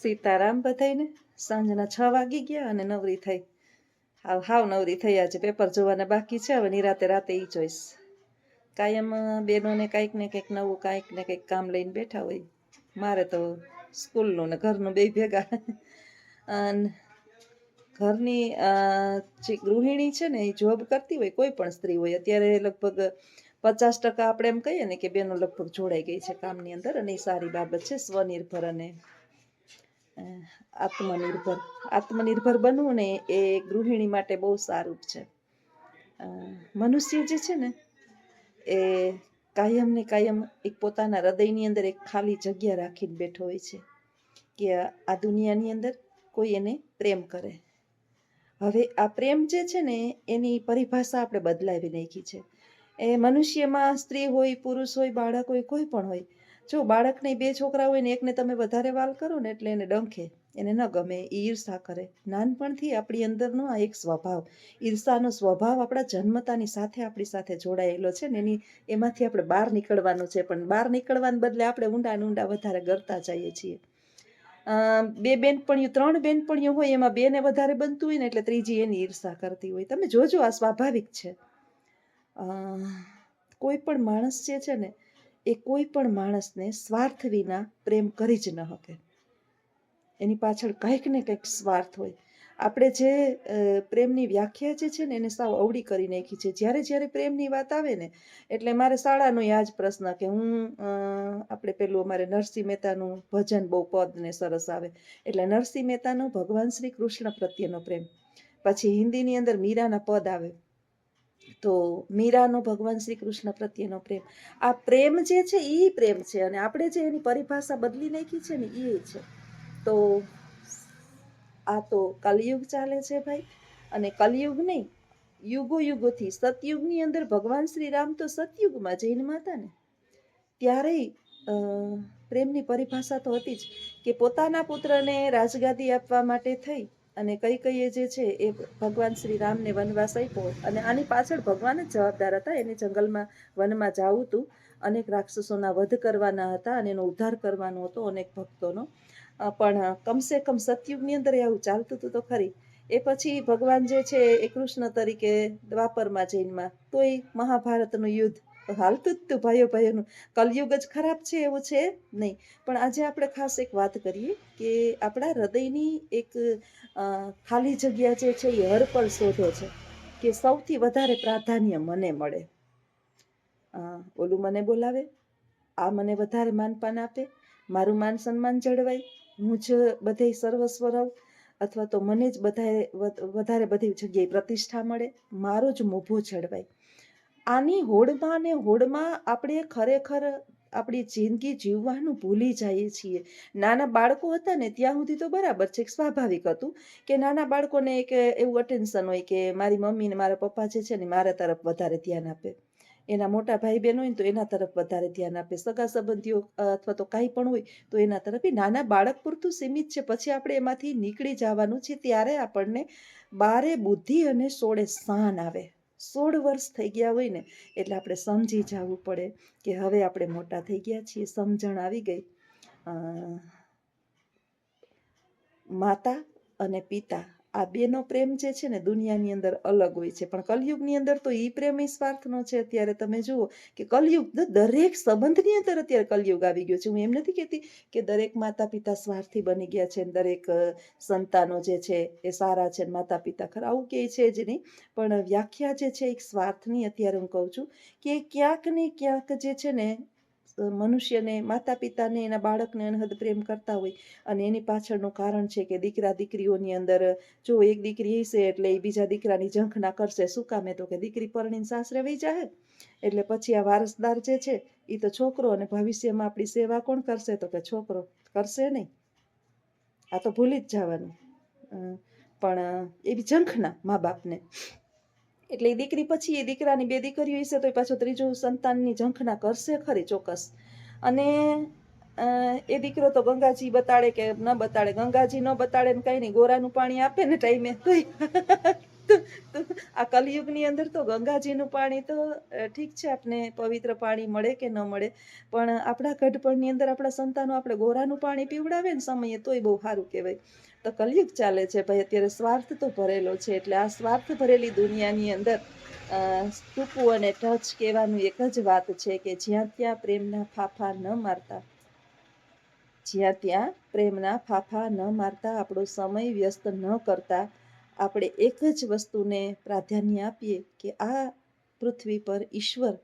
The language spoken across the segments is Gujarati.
સીતારામ બધાયને સાંજના છ વાગી ગયા અને નવરી થઈ. હાવ હાવ નવરી થઈ. આજે પેપર જોવાના બાકી છે. હવે નિરાતે રાતે ઈ જોઈશ. કાયમ બહેનોને કાંઈક ને કંઈક નવું, કાંઈક ને કંઈક કામ લઈને બેઠા હોય. મારે તો સ્કૂલનું ને ઘરનું બે ભેગા. અને ઘરની જે ગૃહિણી છે ને, એ જોબ કરતી હોય, કોઈ પણ સ્ત્રી હોય. અત્યારે લગભગ પચાસ ટકા આપણે એમ કહીએ ને કે બેનો લગભગ જોડાઈ ગઈ છે કામની અંદર અને એ સારી બાબત છે સ્વનિર્ભર અને આત્મનિર્ભર. આત્મનિર્ભર બનવું ને એ ગૃહિણી માટે બહુ સારું છે. મનુષ્ય જે છે ને, એ કાયમ ને કાયમ એક પોતાના હૃદયની અંદર એક ખાલી જગ્યા રાખીને બેઠો હોય છે કે આ દુનિયાની અંદર કોઈ એને પ્રેમ કરે. હવે આ પ્રેમ જે છે ને, એની પરિભાષા આપણે બદલાવી નાખી છે. એ મનુષ્યમાં સ્ત્રી હોય, પુરુષ હોય, બાળક હોય, કોઈ પણ હોય જો બાળકને બે છોકરા હોય ને એકને તમે વધારે વાલ કરો ને એટલે એને ડંખે, એને ન ગમે, એ ઈર્ષા કરે. નાનપણથી આપણી અંદરનો આ એક સ્વભાવ, ઈર્ષાનો સ્વભાવ આપણા જન્મતાની સાથે આપણી સાથે જોડાયેલો છે ને એની, એમાંથી આપણે બહાર નીકળવાનું છે. પણ બહાર નીકળવાને બદલે આપણે ઊંડા ઊંડા વધારે ગરતા જઈએ છીએ. બે બેનપણીઓ, ત્રણ બેનપણીઓ હોય, એમાં બેને વધારે બનતું હોય ને એટલે ત્રીજી એની ઈર્ષા કરતી હોય. તમે જોજો આ સ્વાભાવિક છે. કોઈ પણ માણસ જે છે ને એ કોઈ પણ માણસને સ્વાર્થ વિના પ્રેમ કરી જ ન શકે. એની પાછળ કંઈક ને કંઈક સ્વાર્થ હોય. આપણે જે પ્રેમની વ્યાખ્યા જે છે ને, એને સાવ અવળી કરી નાખી છે. જ્યારે જ્યારે પ્રેમની વાત આવે ને, એટલે મારે શાળાનો આ જ પ્રશ્ન કે હું આપણે પેલું અમારે નરસિંહ મહેતાનું ભજન બહુ પદ ને સરસ આવે. એટલે નરસિંહ મહેતાનો ભગવાન શ્રી કૃષ્ણ પ્રત્યેનો પ્રેમ. પછી હિન્દીની અંદર મીરાના પદ આવે. તો મીરાનો ભગવાન શ્રી કૃષ્ણ પ્રત્યેનો પ્રેમ. આ પ્રેમ જે છે એ પ્રેમ છે અને આપણે જે એની પરિભાષા બદલી નાખી છે ને એ છે. તો આ તો કલયુગ ચાલે છે ભાઈ. અને કલયુગ નહીં, યુગો યુગોથી, સતયુગની અંદર ભગવાન શ્રી રામ તો સતયુગમાં જૈનમાં હતા ને. ત્યારે પ્રેમની પરિભાષા તો હતી જ કે પોતાના પુત્રને રાજગાદી આપવા માટે થઈ અને કઈ કઈએ જે છે એ ભગવાન શ્રી રામને વનવાસ આપ્યો અને આની પાછળ ભગવાન જ જવાબદાર હતા. એને જંગલમાં વનમાં જવું હતું અનેક રાક્ષસોના વધ કરવાના હતા અને એનો ઉદ્ધાર કરવાનો હતો અનેક ભક્તોનો. પણ કમસે કમ સતયુગની અંદર એ આવું ચાલતું હતું તો ખરી. એ પછી ભગવાન જે છે એ કૃષ્ણ તરીકે દ્વાપરમાં જૈનમાં તોય મહાભારતનું યુદ્ધ હાલતું જ તો ભાઈઓ ભાઈઓનું. કલયુગ જ ખરાબ છે એવું છે નહીં. પણ આજે આપણે ખાસ એક વાત કરીએ કે આપણા હૃદયની એક ખાલી જગ્યા જે છે એ હરપળ શોધો છે કે સૌથી વધારે પ્રાધાન્ય મને મળે. ઓલું મને બોલાવે, આ મને વધારે માનપાન આપે, મારું માન સન્માન જળવાય, હું જ બધે સર્વસ્વ રહું, અથવા તો મને જ બધાએ વધારે બધી જગ્યાએ પ્રતિષ્ઠા મળે, મારો જ મોભો જળવાય. આની હોડમાં ને હોડમાં આપણે ખરેખર આપણી જિંદગી જીવવાનું ભૂલી જઈએ છીએ. નાના બાળકો હતા ને ત્યાં સુધી તો બરાબર છે સ્વાભાવિક હતું કે નાના બાળકોને એક એવું અટેન્શન હોય કે મારી મમ્મી ને મારા પપ્પા જે છે ને મારા તરફ વધારે ધ્યાન આપે. એના મોટા ભાઈ બહેન હોય ને તો એના તરફ વધારે ધ્યાન આપે. સગા સંબંધીઓ અથવા તો કાંઈ પણ હોય તો એના તરફ. એ નાના બાળક પૂરતું સીમિત છે. પછી આપણે એમાંથી નીકળી જવાનું છે ત્યારે આપણને બારે બુદ્ધિ અને સોળે શાન આવે. સોળ વર્ષ થઈ ગયા હોય ને, એટલે આપણે સમજી જવું પડે કે હવે આપણે મોટા થઈ ગયા છીએ, સમજણ આવી ગઈ. માતા અને પિતા આ બેનો પ્રેમ જે છે ને દુનિયાની અંદર અલગ હોય છે. પણ કલયુગની અંદર તો એ પ્રેમ એ સ્વાર્થનો છે. અત્યારે તમે જુઓ કે કલયુગ દરેક સંબંધની અંદર અત્યારે કલયુગ આવી ગયો છે. હું એમ નથી કહેતી કે દરેક માતા પિતા સ્વાર્થી બની ગયા છે દરેક સંતાનો જે છે એ સારા છે માતા પિતા ખરા. આવું કહે છે જ નહીં. પણ વ્યાખ્યા જે છે એક સ્વાર્થની અત્યારે હું કહું છું કે ક્યાંક ને ક્યાંક જે છે ને મનુષ્યને માતા પિતાને એના બાળકને અનહદ પ્રેમ કરતા હોય. અને એની પાછળનું કારણ છે કે દીકરા દીકરીઓની અંદર, જો એક દીકરી હશે એટલે એ બીજા દીકરાની ઝંખના કરશે. શું કામે તો કે દીકરી પરણીને સાસરે વહી જાય એટલે પછી આ વારસદાર જે છે એ તો છોકરો અને ભવિષ્યમાં આપણી સેવા કોણ કરશે? તો કે છોકરો. કરશે નહીં. આ તો ભૂલી જ જવાનું. પણ એવી ઝંખના મા બાપને એટલે એ દીકરી પછી એ દીકરાની બે દીકરીઓ હશે તો એ પાછો ત્રીજું સંતાનની ઝંખના કરશે ખરી ચોક્કસ. અને એ દીકરો તો ગંગાજી બતાડે કે ન બતાડે, ગંગાજી ન બતાડે ને કઈ નહીં ગોરાનું પાણી આપે ને ટાઈમે. આ કલયુગની અંદર તો ગંગાજીનું પાણી તો ઠીક છે, આપને પવિત્ર પાણી મળે કે ન મળે, પણ આપણા ગઢપણની અંદર આપણા સંતાનો આપણે ગોરાનું પાણી પીવડાવે ને સમયે તોય બહુ સારું કહેવાય. તો કલયુગ ચાલે છે ભાઈ, અત્યારે સ્વાર્થ તો ભરેલો છે, એટલે આ સ્વાર્થ ભરેલી દુનિયાની અંદર ટૂંકું અને ટચ કહેવાનું એક જ વાત છે કે જ્યાં ત્યાં પ્રેમના ફાફા ન મારતા. જ્યાં ત્યાં પ્રેમના ફાફા ન મારતા, આપણો સમય વ્યસ્ત ન કરતા આપણે એક જ વસ્તુને પ્રાધાન્ય આપીએ કે આ પૃથ્વી પર ઈશ્વર,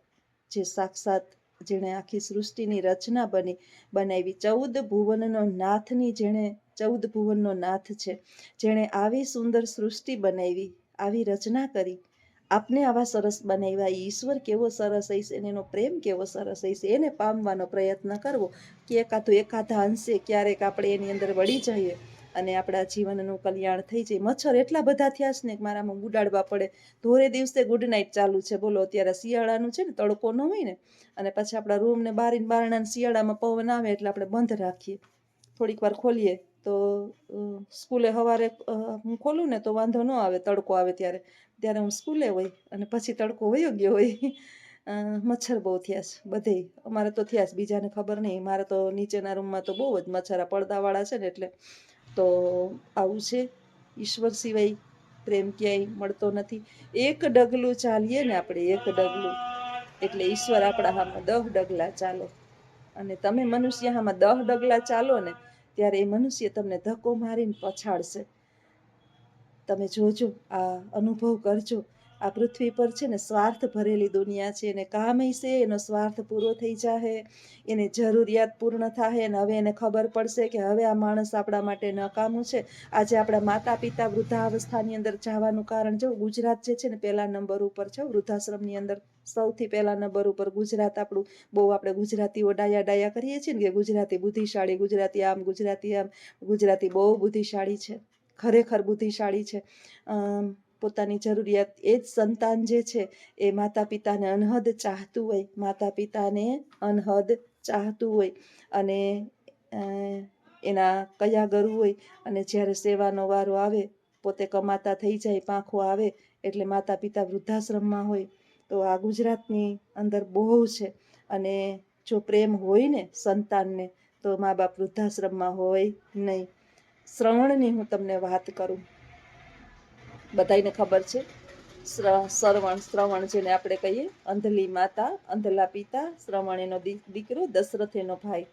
જે સાક્ષાત જેણે આખી સૃષ્ટિની રચના બની, બનાવી ચૌદ ભુવનનો નાથની જેણે, ચૌદ ભુવનનો નાથ છે, જેણે આવી સુંદર સૃષ્ટિ બનાવી, આવી રચના કરી. આપને આવા સરસ બનાવ્યા ઈશ્વર કેવો સરસ હશે અને એનો પ્રેમ કેવો સરસ હશે એને પામવાનો પ્રયત્ન કરવો, કે એકાદું એકાદા અંશે ક્યારેક આપણે એની અંદર વળી જઈએ. અને આપણા જીવનનું કલ્યાણ થઈ જાય. મચ્છર એટલા બધા થયા છે ને મારામાં ગુડાડવા પડે. ધોરે દિવસે ગુડ નાઇટ ચાલુ છે. બોલો, અત્યારે શિયાળાનું છે ને, તડકો ન હોય ને, અને પછી આપણા રૂમને બારીને બારણાને શિયાળામાં પવન આવે એટલે આપણે બંધ રાખીએ. થોડીક વાર ખોલીએ તો સ્કૂલે સવારે હું ખોલું ને તો વાંધો ન આવે, તડકો આવે ત્યારે. ત્યારે હું સ્કૂલે હોય અને પછી તડકો વયો ગયો હોય. મચ્છર બહુ થયા છે, બધે. અમારે તો થયા છે, બીજાને ખબર નહીં. મારે તો નીચેના રૂમમાં તો બહુ જ મચ્છર પડદાવાળા છે ને એટલે તો આવું છે. ઈશ્વર સિવાય પ્રેમ ક્યાંય મળતો નથી. એક ડગલું ચાલીએ ને આપણે, એક ડગલું. એટલે ઈશ્વર આપણા હામાં દહ ડગલા ચાલે. અને તમે મનુષ્ય હામાં દહ ડગલા ચાલો ને, ત્યારે એ મનુષ્ય તમને ધક્કો મારીને પછાડશે. તમે જોજો, આ અનુભવ કરજો. આ પૃથ્વી પર છે ને સ્વાર્થ ભરેલી દુનિયા છે એને કામ હશે એનો સ્વાર્થ પૂરો થઈ જાહે, એને જરૂરિયાત પૂર્ણ થાય અને હવે એને ખબર પડશે કે હવે આ માણસ આપણા માટે નકામું છે. આજે આપણા માતા પિતા વૃદ્ધાવસ્થાની અંદર જવાનું કારણ જો ગુજરાત જે છે ને પહેલા નંબર ઉપર છે વૃદ્ધાશ્રમની અંદર સૌથી પહેલા નંબર ઉપર ગુજરાત આપણું બહુ આપણે ગુજરાતીઓ ડાયા ડાયા કરીએ છીએ ને કે ગુજરાતી બુદ્ધિશાળી, ગુજરાતી આમ ગુજરાતી આમ, ગુજરાતી બહુ બુદ્ધિશાળી છે, ખરેખર બુદ્ધિશાળી છે. પોતાની જરૂરિયાત એ જ સંતાન જે છે, એ માતા પિતાને અનહદ ચાહતું હોય માતા પિતાને અનહદ ચાહતું હોય અને એના કયા ગરુ હોય અને જ્યારે સેવાનો વારો આવે, પોતે કમાતા થઈ જાય, પાંખો આવે એટલે માતા પિતા વૃદ્ધાશ્રમમાં હોય, તો આ ગુજરાતની અંદર બહુ છે અને જો પ્રેમ હોય ને સંતાનને, તો મા બાપ વૃદ્ધાશ્રમમાં હોય નહીં. શ્રવણની હું તમને વાત કરું. બધાયને ખબર છે. શ્ર- શ્રવણ શ્રવણ જેને આપણે કહીએ, અંધલી માતા, અંધલા પિતા શ્રવણ એનો દીકરો દશરથ એનો ભાઈ.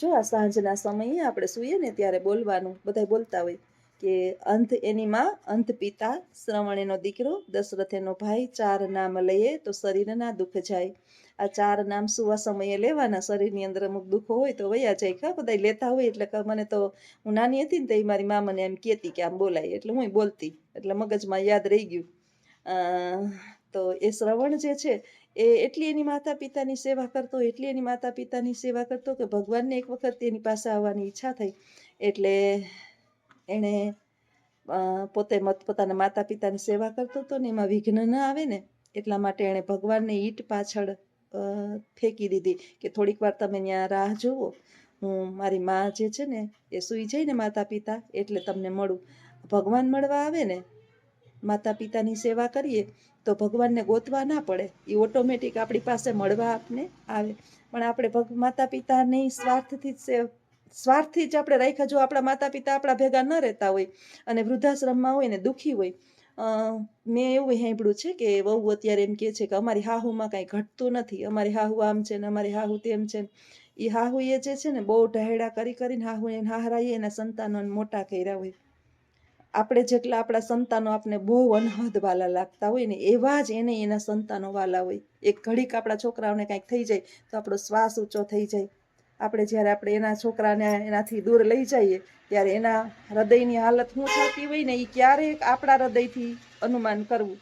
જો આ સાંજના સમયે આપણે સૂઈએ ને ત્યારે બોલવાનું બધા બોલતા હોય કે અંધ એની માં, અંધ પિતા શ્રવણ એનો દીકરો દશરથ એનો ભાઈ, ચાર નામ લઈએ તો શરીરના દુઃખ જાય. આ ચાર નામ સુવા સમયે લેવાના, શરીરની અંદર અમુક દુઃખો હોય તો વયા જાય, ખા બધા લેતા હોય, એટલે મને તો હું નાની હતી ને તો એ મારી મા મને એમ કહેતી કે આમ બોલાય, એટલે હું બોલતી, એટલે મગજમાં યાદ રહી ગયું. તો એ શ્રવણ જે છે એ એટલી એની માતા પિતાની સેવા કરતો, એટલી એની માતા પિતાની સેવા કરતો કે ભગવાનને એક વખત તેની પાસે આવવાની ઈચ્છા થઈ, એટલે એણે પોતે મત, પોતાના માતા પિતાની સેવા કરતો હતો ને એમાં વિઘ્ન ન આવે ને, એટલા માટે એણે ભગવાનને ઈટ પાછળ ફેંકી દીધી કે થોડીક વાર તમે ત્યાં રાહ જુઓ. હું મારી માં જે છે ને, એ સૂઈ જાય ને માતા પિતા એટલે તમને મળું. ભગવાન મળવા આવે ને માતા પિતાની સેવા કરીએ, તો ભગવાનને ગોતવા ના પડે. એ ઓટોમેટિક આપણી પાસે મળવા આપને આવે. પણ આપણે ભગ માતા પિતાની સ્વાર્થથી જ સ્વાર્થથી જ આપણે રાખ્યા જો આપણા માતા પિતા આપણા ભેગા ન રહેતા હોય અને વૃદ્ધાશ્રમમાં હોય ને દુઃખી હોય મેં એવું સાંભળ્યું છે કે વહુ અત્યારે એમ કહે છે કે અમારી હાહુમાં કાંઈ ઘટતું નથી. અમારી હાહુ આમ છે ને અમારી હાહુ તેમ છે. એ હાહુ એ જે છે ને બહુ ઢહેડા કરી કરીને હાહુ એને હાહરાએ એના સંતાનોને મોટા કર્યા હોય. આપણે જેટલા આપણા સંતાનો આપણે બહુ અનહદ વાલા લાગતા હોય ને એવા જ એને એના સંતાનો વાલા હોય. એક ઘડીક આપણા છોકરાઓને કાંઈક થઈ જાય તો આપણો શ્વાસ ઊંચો થઈ જાય. આપણે જ્યારે આપણે એના છોકરાને એનાથી દૂર લઈ જઈએ, ત્યારે એના હૃદયની હાલત શું થતી હોય ને એ ક્યારેક આપણા હૃદયથી અનુમાન કરવું?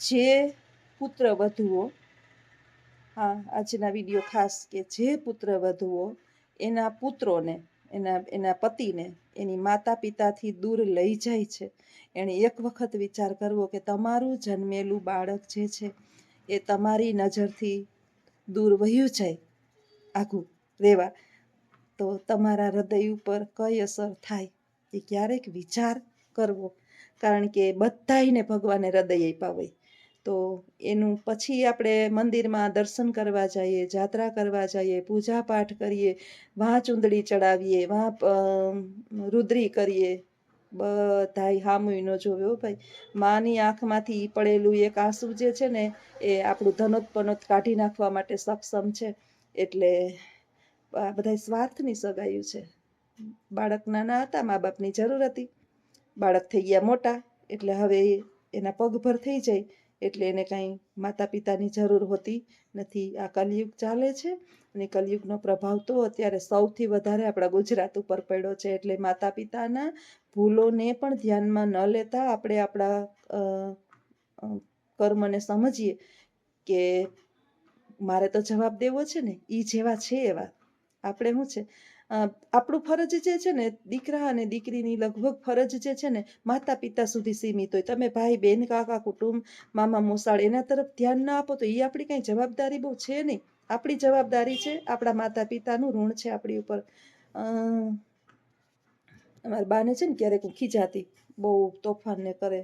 જે પુત્ર વધુઓ, હા, આજના વીડિયો ખાસ કે જે પુત્ર વધુઓ, એના પુત્રોને, એના એના પતિને, એની માતા પિતાથી દૂર લઈ જાય છે. એણે એક વખત વિચાર કરવો કે તમારું જન્મેલું બાળક જે છે, એ તમારી નજરથી દૂર વહ્યું જાય. આઘું રહેવા. તો તમારા હૃદય ઉપર કઈ અસર થાય એ ક્યારેક વિચાર કરવો. કારણ કે બધાયને ભગવાને હૃદય આપ્યા હોય. તો એનું પછી આપણે મંદિરમાં દર્શન કરવા જઈએ, જાત્રા કરવા જઈએ પૂજા પાઠ કરીએ વાં ચૂંદડી ચડાવીએ વાં રુદ્રી કરીએ. બધાય હામુય ન જોવે ભાઈ. માની આંખમાંથી પડેલું એક આંસુ જે છે ને, એ આપણું ધનોત્પનોત કાઢી નાખવા માટે સક્ષમ છે. એટલે આ બધાય સ્વાર્થની સગાયું છે. બાળક નાના હતા, મા બાપની જરૂર હતી. બાળક થઈ ગયા મોટા, એટલે હવે એના પગભર થઈ જાય, એટલે એને કાંઈ માતા પિતાની જરૂર હોતી નથી. આ કલયુગ ચાલે છે અને કલયુગનો પ્રભાવ તો અત્યારે સૌથી વધારે આપણા ગુજરાત ઉપર પડ્યો છે, એટલે માતા પિતાના ભૂલોને પણ ધ્યાનમાં ન લેતા આપણે આપણા કર્મને સમજીએ કે મારે તો જવાબ દેવો છે ને એ જેવા છે એવા. આપણે શું છે? આપણું ફરજ જે છે ને, દીકરા અને દીકરીની લગભગ ફરજ જે છે ને માતા પિતા સુધી સીમિત હોય. તમે ભાઈ, બેન, કાકા, કુટુંબ, મામા, મોસાળ, એના તરફ ધ્યાન ના આપો તો એ આપણી કાંઈ જવાબદારી બહુ છે નહીં. આપણી જવાબદારી છે, આપણા માતા પિતાનું ઋણ છે આપણી ઉપર. અમારા બાને છે ને ક્યારેક હું ખીજાતી બહુ તોફાનને કરે.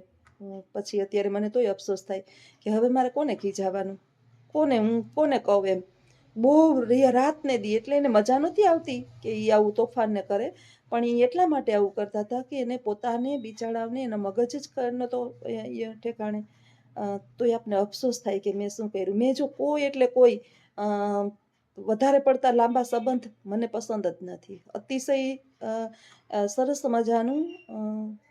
પછી અત્યારે મને તોય અફસોસ થાય કે હવે મારે કોને ખીજાવાનું? કોને, હું કોને કહું એમ? બહુ રાતને દી એટલે એને મજા નથી આવતી કે એ આવું તોફાનને કરે. પણ એ એટલા માટે આવું કરતા હતા કે એને પોતાને, બિચારાઓને, એના મગજ જ કર નહોતો એ એ ઠેકાણે તો તોય આપને અફસોસ થાય કે મેં શું કર્યું? મેં જો કોઈ એટલે કોઈ વધારે પડતા લાંબા સંબંધ મને પસંદ જ નથી. અતિશય સરસ મજાનું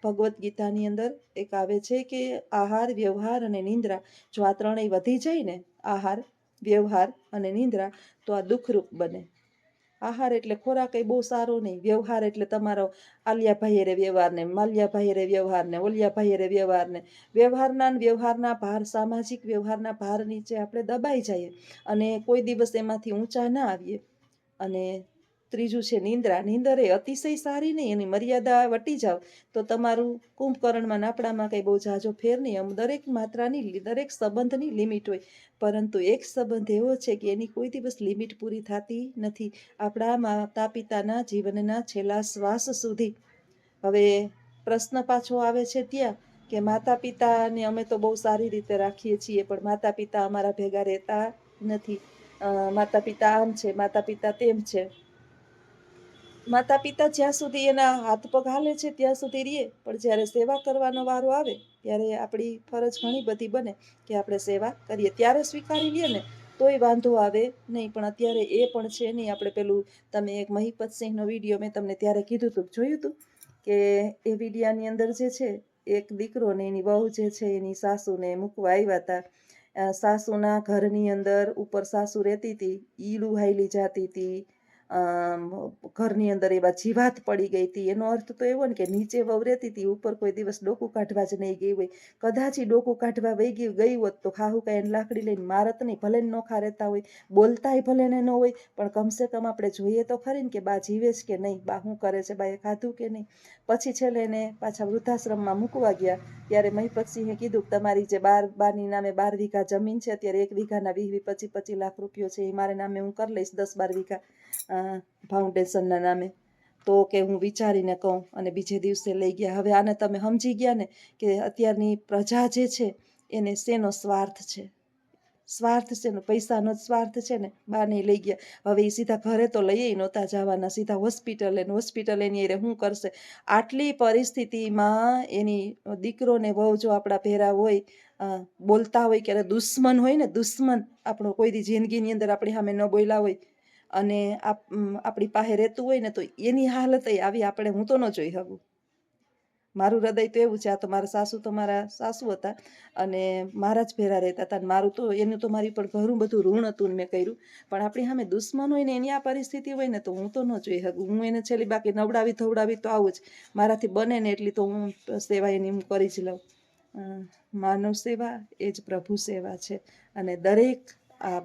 ભગવદ્ ગીતાની અંદર એક આવે છે કે આહાર, વ્યવહાર અને નિંદ્રા જો આ ત્રણેય વધી જાય ને, આહાર, વ્યવહાર અને નિંદ્રા, તો આ દુઃખરૂપ બને. આહાર એટલે ખોરાક એ બહુ સારો નહીં. વ્યવહાર એટલે તમારો આલિયાભાઈ રે વ્યવહારને માલિયાભાઈ રે વ્યવહારને ઓલિયાભાઈ રે વ્યવહારને વ્યવહારના વ્યવહારના ભાર, સામાજિક વ્યવહારના ભાર નીચે આપણે દબાઈ જઈએ અને કોઈ દિવસ એમાંથી ઊંચા ના આવીએ. અને ત્રીજું છે નિંદ્રા. નિંદર એ અતિશય સારી નહીં, એની મર્યાદા વટી જાવ. તો તમારું કુંભકર્ણમાં નાપડામાં કંઈ બહુ જાજો ફેર નહીં. આમ દરેક માત્રાની દરેક સંબંધની લિમિટ હોય. પરંતુ એક સંબંધ એવો છે કે એની કોઈ દિવસ લિમિટ પૂરી થતી નથી. આપણા માતા પિતાના જીવનના છેલ્લા શ્વાસ સુધી. હવે પ્રશ્ન પાછો આવે છે ત્યાં કે માતા પિતાને અમે તો બહુ સારી રીતે રાખીએ છીએ, પણ માતા પિતા અમારા ભેગા રહેતા નથી. માતા પિતા આમ છે, માતા પિતા તેમ છે. માતા પિતા જ્યાં સુધી એના હાથ પગ હાલે છે, ત્યાં સુધી રહીએ. પણ જ્યારે સેવા કરવાનો વારો આવે, ત્યારે આપણી ફરજ ઘણી બધી બને કે આપણે સેવા કરીએ. ત્યારે સ્વીકારી લઈએ ને, તોય વાંધો આવે નહીં. પણ અત્યારે એ પણ છે નહીં. આપણે પેલું, તમે એક મહિપતસિંહનો વીડિયો મેં તમને ત્યારે કીધું હતું. જોયું હતું કે એ વિડીયાની અંદર જે છે, એક દીકરો ને એની વહુ જે છે, એની સાસુને મૂકવા આવ્યા હતા. સાસુના ઘરની અંદર ઉપર સાસુ રહેતી હતી. ઈલું હાઈલી જાતી હતી. ઘરની અંદર એવા જીવાત પડી ગઈ હતી. એનો અર્થ તો એવો ને કે નીચે વવરેતી હતી, ઉપર કોઈ દિવસ ડોકું કાઢવા જ નહીં ગઈ હોય. કદાચ ડોકું કાઢવા વહી ગયું, ગઈ હોત તો ખાહુ કાંઈ એને લાકડી લઈને મારત નહીં, ભલે નોખા રહેતા હોય. બોલતાય ભલે ને ન હોય, પણ કમસે કમ આપણે જોઈએ તો ખરી ને કે બા જીવે છે કે નહીં, બા શું કરે છે બા એ ખાધું કે નહીં. પછી છેલ્લે એને પાછા વૃદ્ધાશ્રમમાં મૂકવા ગયા. ત્યારે મહિપતસિંહે કીધું તમારી જે બાર બારની નામે બાર વીઘા જમીન છે, અત્યારે એક વીઘાના વીસ વી પચીસ પચીસ લાખ રૂપિયો છે, એ મારે નામે હું કરી લઈશ, દસ બાર વીઘા. ફાઉન્ડેશનના નામે. તો કે હું વિચારીને કહું અને બીજે દિવસે લઈ ગયા. હવે આને તમે સમજી ગયા ને કે અત્યારની પ્રજા જે છે, એને શેનો સ્વાર્થ છે? સ્વાર્થ છે ને, પૈસાનો જ સ્વાર્થ છે ને, બાને લઈ ગયા. હવે એ સીધા ઘરે તો લઈએ નહોતા જવાના. સીધા હોસ્પિટલ ને હોસ્પિટલ એની હારે શું કરશે? આટલી પરિસ્થિતિમાં એની દીકરોને વહુ જો આપણા ભેરા હોય બોલતા હોય, ક્યારે દુશ્મન હોય ને, દુશ્મન આપણો કોઈ દી જિંદગીની અંદર આપણી સામે ન બોલ્યા હોય અને આપ આપણી પાસે રહેતું હોય ને તો એની હાલત આવી આપણે હું તો ન જોઈ શકું. મારું હૃદય તો એવું છે, આ તો મારા સાસુ તો મારા સાસુ હતા અને મારા જ ભેરા રહેતા હતા મારું તો, એનું તો મારી પર ઘણું બધું ઋણ હતું ને મેં કર્યું. પણ આપણી સામે દુશ્મન હોય ને એની આ પરિસ્થિતિ હોય ને તો હું તો ન જોઈ શકું. હું એને છેલ્લી બાકી નવડાવી ધવડાવી તો આવું જ. મારાથી બને ને એટલી તો હું સેવા એની હું કરી જ લઉં. માનવ સેવા એ જ પ્રભુ સેવા છે અને દરેક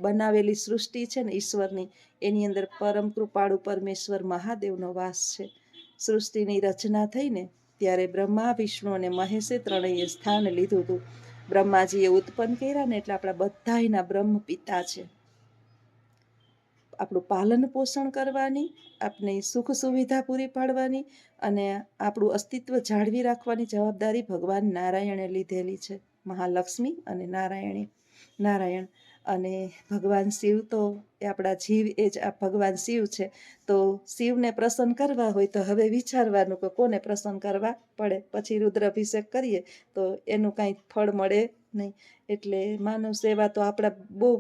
બનાવેલી સૃષ્ટિ છે ને ઈશ્વરની, એની અંદર પરમ કૃપાળુ પરમેશ્વર મહાદેવનો વાસ છે. સૃષ્ટિની રચના થઈને ત્યારે બ્રહ્મા, વિષ્ણુ અને મહેશે ત્રણેય સ્થાન લીધું હતું. બ્રહ્માજીએ ઉત્પન્ન કર્યા ને એટલે આપણા બધાયના બ્રહ્મ પિતા છે. આપણું પાલન પોષણ કરવાની આપણી સુખ સુવિધા પૂરી પાડવાની અને આપણું અસ્તિત્વ જાળવી રાખવાની જવાબદારી ભગવાન નારાયણે લીધેલી છે. મહાલક્ષ્મી અને નારાયણે. નારાયણ અને ભગવાન શિવ તો એ આપણા જીવ, એ જ આ ભગવાન શિવ છે, તો શિવને પ્રસન્ન કરવા હોય તો હવે વિચારવાનું કે કોને પ્રસન્ન કરવા પડે? પછી રુદ્રાભિષેક કરીએ તો એનું કાંઈ ફળ મળે નહીં. એટલે માનવ સેવા તો આપણા બહુ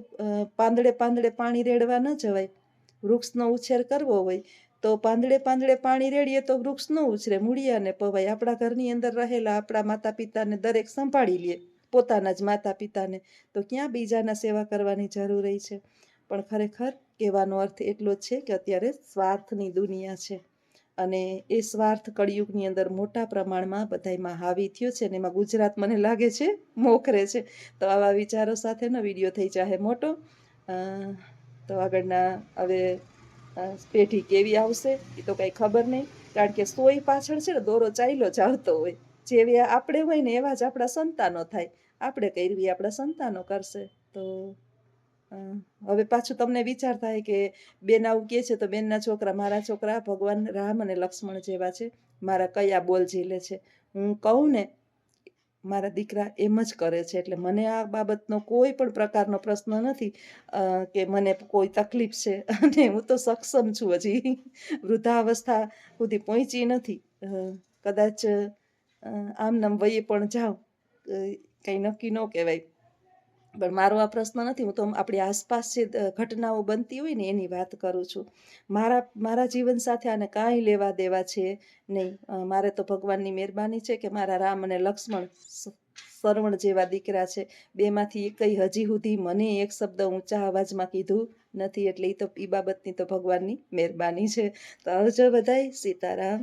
પાંદડે પાંદડે પાણી રેડવા ન જવાય. વૃક્ષનો ઉછેર કરવો હોય તો પાંદડે પાંદડે પાણી રેડીએ તો વૃક્ષ ન ઉછરે. મૂળિયાને પવાય. આપણા ઘરની અંદર રહેલા આપણા માતા પિતાને દરેક સંભાળી લે. પોતાના જ માતા પિતાને તો ક્યાં બીજાના સેવા કરવાની જરૂર રહી છે? પણ ખરેખર કહેવાનો અર્થ એટલો જ છે કે અત્યારે સ્વાર્થની દુનિયા છે. અને એ સ્વાર્થ કળિયુગની અંદર મોટા પ્રમાણમાં બધાયમાં હાવી થયો છે અને એમાં ગુજરાત મને લાગે છે મોખરે છે. તો આવા વિચારો સાથેનો વીડિયો થઈ જાહે મોટો. તો આગળના હવે પેઢી કેવી આવશે એ તો કંઈ ખબર નહીં. કારણ કે સોય પાછળ છે ને દોરો ચાલ્યો આવતો હોય. જેવી આપણે હોય ને એવા જ આપણા સંતાનો થાય. આપણે કરવી આપણા સંતાનો કરશે. તો હવે પાછું તમને વિચાર થાય કે બેન આવું કહે છે તો બેનના છોકરા, મારા છોકરા ભગવાન રામ અને લક્ષ્મણ જેવા છે. મારા કયા બોલ ઝીલે છે? હું કહું ને, મારા દીકરા એમ જ કરે છે. એટલે મને આ બાબતનો કોઈ પણ પ્રકારનો પ્રશ્ન નથી કે મને કોઈ તકલીફ છે. અને હું તો સક્ષમ છું હજી. વૃદ્ધાવસ્થા સુધી પહોંચી નથી. કદાચ આમ નામ વયે પણ જાઓ કંઈ નક્કી ન કહેવાય. પણ મારો આ પ્રશ્ન નથી, હું તો આપણી આસપાસ જે ઘટનાઓ બનતી હોય ને એની વાત કરું છું. મારા મારા જીવન સાથે આને કાંઈ લેવા દેવા છે નહીં. મારે તો ભગવાનની મહેરબાની છે કે મારા રામ અને લક્ષ્મણ શરવણ જેવા દીકરા છે. બેમાંથી એકય હજી સુધી મને એક શબ્દ ઊંચા અવાજમાં કીધું નથી, એટલે એ તો એ બાબતની તો ભગવાનની મહેરબાની છે. તો આવજો બધાય, સીતારામ.